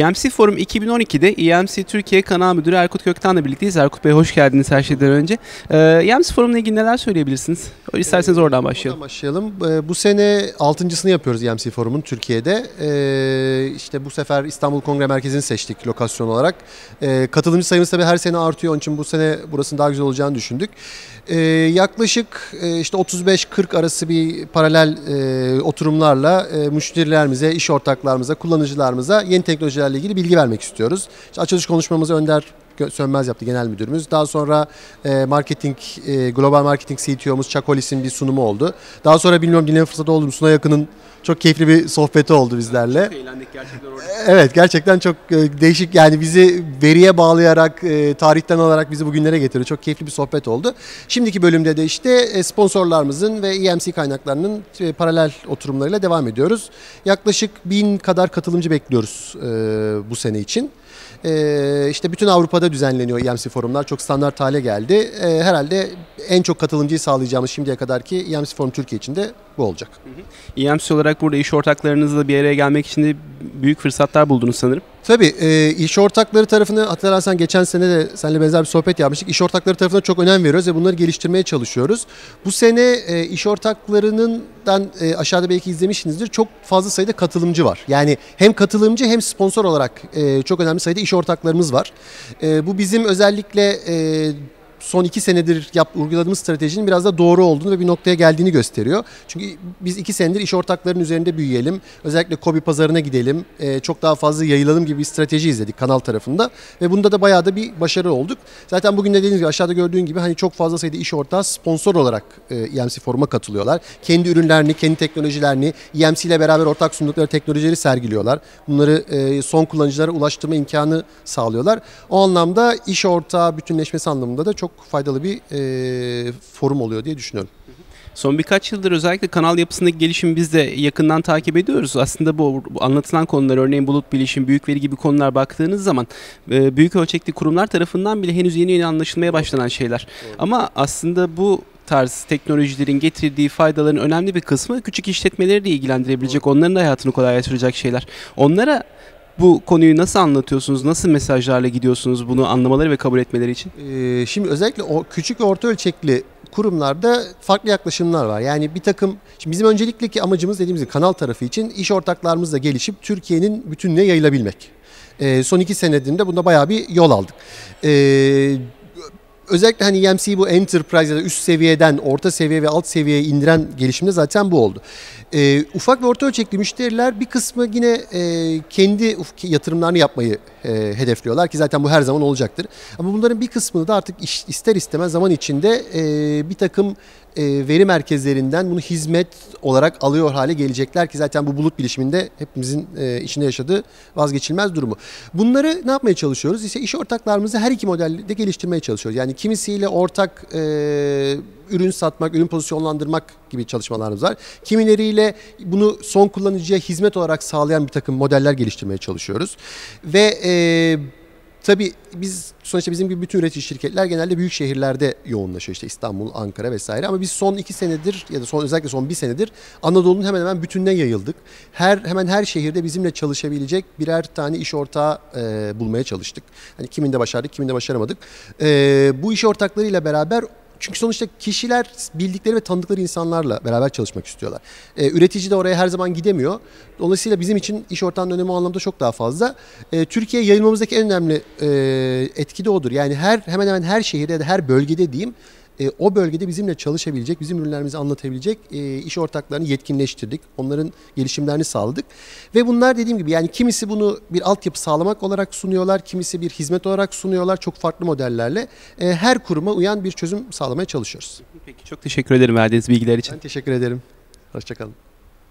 EMC Forum 2012'de EMC Türkiye Kanal Müdürü Erkut Kökten'le birlikteyiz. Erkut Bey hoş geldiniz her şeyden önce. Ee, EMC Forum'la ilgili neler söyleyebilirsiniz? İsterseniz oradan başlayalım. Buradan başlayalım. Ee, Bu sene altıncısını yapıyoruz EMC Forum'un Türkiye'de. Ee, işte bu sefer İstanbul Kongre Merkezi'ni seçtik lokasyon olarak. Ee, katılımcı sayımız tabii her sene artıyor. Onun için bu sene burasının daha güzel olacağını düşündük. Ee, yaklaşık e, işte 35-40 arası bir paralel e, oturumlarla e, müşterilerimize, iş ortaklarımıza, kullanıcılarımıza yeni teknolojilerle ilgili bilgi vermek istiyoruz. İşte açılış konuşmamızı Önder Sönmez yaptı genel müdürümüz. Daha sonra e, marketing, e, global marketing CTO'muz Chakolis'in bir sunumu oldu. Daha sonra bilmiyorum dinleme fırsatı oldu mu Suna Yakın'ın çok keyifli bir sohbeti oldu bizlerle. eğlendik gerçekten orada. Evet gerçekten çok e, değişik yani bizi veriye bağlayarak e, tarihten alarak bizi bugünlere getiriyor. Çok keyifli bir sohbet oldu. Şimdiki bölümde de işte e, sponsorlarımızın ve EMC kaynaklarının e, paralel oturumlarıyla devam ediyoruz. Yaklaşık bin kadar katılımcı bekliyoruz e, bu sene için. E, işte bütün Avrupa'da düzenleniyor EMC forumlar. Çok standart hale geldi. E, herhalde en çok katılımcıyı sağlayacağımız şimdiye kadarki EMC forum Türkiye için de bu olacak. EMC olarak burada iş ortaklarınızla bir araya gelmek için de büyük fırsatlar buldunuz sanırım. Tabii e, iş ortakları tarafını hatırlarsan geçen sene de seninle benzer bir sohbet yapmıştık. İş ortakları tarafına çok önem veriyoruz ve bunları geliştirmeye çalışıyoruz. Bu sene e, iş ortaklarından e, aşağıda belki izlemişsinizdir çok fazla sayıda katılımcı var. Yani hem katılımcı hem sponsor olarak e, çok önemli sayıda iş ortaklarımız var. E, bu bizim özellikle e, son iki senedir yap, uyguladığımız stratejinin biraz da doğru olduğunu ve bir noktaya geldiğini gösteriyor. Çünkü biz iki senedir iş ortaklarının üzerinde büyüyelim. Özellikle kobi pazarına gidelim. e, çok daha fazla yayılalım gibi bir strateji izledik kanal tarafında. Ve bunda da bayağı da bir başarı olduk. Zaten bugün de dediğiniz gibi aşağıda gördüğün gibi hani çok fazla sayıda iş ortağı sponsor olarak e, EMC foruma katılıyorlar. Kendi ürünlerini, kendi teknolojilerini EMC ile beraber ortak sundukları teknolojileri sergiliyorlar. Bunları e, son kullanıcılara ulaştırma imkanı sağlıyorlar. O anlamda iş ortağı bütünleşmesi anlamında da çok faydalı bir e, forum oluyor diye düşünüyorum. Son birkaç yıldır özellikle kanal yapısındaki gelişimi biz de yakından takip ediyoruz. Aslında bu, anlatılan konular örneğin bulut bilişim, büyük veri gibi konular baktığınız zaman e, büyük ölçekli kurumlar tarafından bile henüz yeni yeni anlaşılmaya başlanan şeyler. Ama aslında bu tarz teknolojilerin getirdiği faydaların önemli bir kısmı küçük işletmeleri de ilgilendirebilecek, onların da hayatını kolaylaştıracak şeyler. Onlara bu konuyu nasıl anlatıyorsunuz, nasıl mesajlarla gidiyorsunuz bunu anlamaları ve kabul etmeleri için? Ee, şimdi özellikle o küçük orta ölçekli kurumlarda farklı yaklaşımlar var. Yani bir takım, şimdi bizim öncelikli amacımız dediğimiz gibi kanal tarafı için iş ortaklarımızla gelişip Türkiye'nin bütününe yayılabilmek. Ee, son iki senedir de bunda bayağı bir yol aldık. Ee, özellikle hani EMC'yi bu enterprise ya da üst seviyeden orta seviye ve alt seviyeye indiren gelişimde zaten bu oldu. Ee, ufak ve orta ölçekli müşteriler bir kısmı yine e, kendi yatırımlarını yapmayı e, hedefliyorlar ki zaten bu her zaman olacaktır. Ama bunların bir kısmını da artık iş- ister istemez zaman içinde e, bir takım e, veri merkezlerinden bunu hizmet olarak alıyor hale gelecekler ki zaten bu bulut bilişiminde hepimizin e, içinde yaşadığı vazgeçilmez durumu. Bunları ne yapmaya çalışıyoruz? İşte iş ortaklarımızı her iki modelde geliştirmeye çalışıyoruz. Yani kimisiyle ortak e, ürün satmak, ürün pozisyonlandırmak gibi çalışmalarımız var. Kimileriyle bunu son kullanıcıya hizmet olarak sağlayan bir takım modeller geliştirmeye çalışıyoruz. Ve e, Tabii biz sonuçta bizim gibi bütün üretici şirketler genelde büyük şehirlerde yoğunlaşıyor. işte İstanbul, Ankara vesaire. Ama biz son iki senedir ya da son özellikle son bir senedir Anadolu'nun hemen hemen bütününe yayıldık. Her hemen her şehirde bizimle çalışabilecek birer tane iş ortağı e, bulmaya çalıştık. Hani kiminde başardık, kiminde başaramadık. E, bu iş ortaklarıyla beraber çünkü sonuçta kişiler bildikleri ve tanıdıkları insanlarla beraber çalışmak istiyorlar. Ee, üretici de oraya her zaman gidemiyor. Dolayısıyla bizim için iş ortağının önemi o anlamda çok daha fazla. Ee, Türkiye yayılmamızdaki en önemli e, etki de odur. Yani her hemen hemen her şehirde ya da her bölgede diyeyim e, o bölgede bizimle çalışabilecek, bizim ürünlerimizi anlatabilecek e, iş ortaklarını yetkinleştirdik. Onların gelişimlerini sağladık. Ve bunlar dediğim gibi yani kimisi bunu bir altyapı sağlamak olarak sunuyorlar, kimisi bir hizmet olarak sunuyorlar çok farklı modellerle. E, her kuruma uyan bir çözüm sağlamaya çalışıyoruz. Peki çok teşekkür ederim verdiğiniz bilgiler için. Ben teşekkür ederim. Hoşçakalın.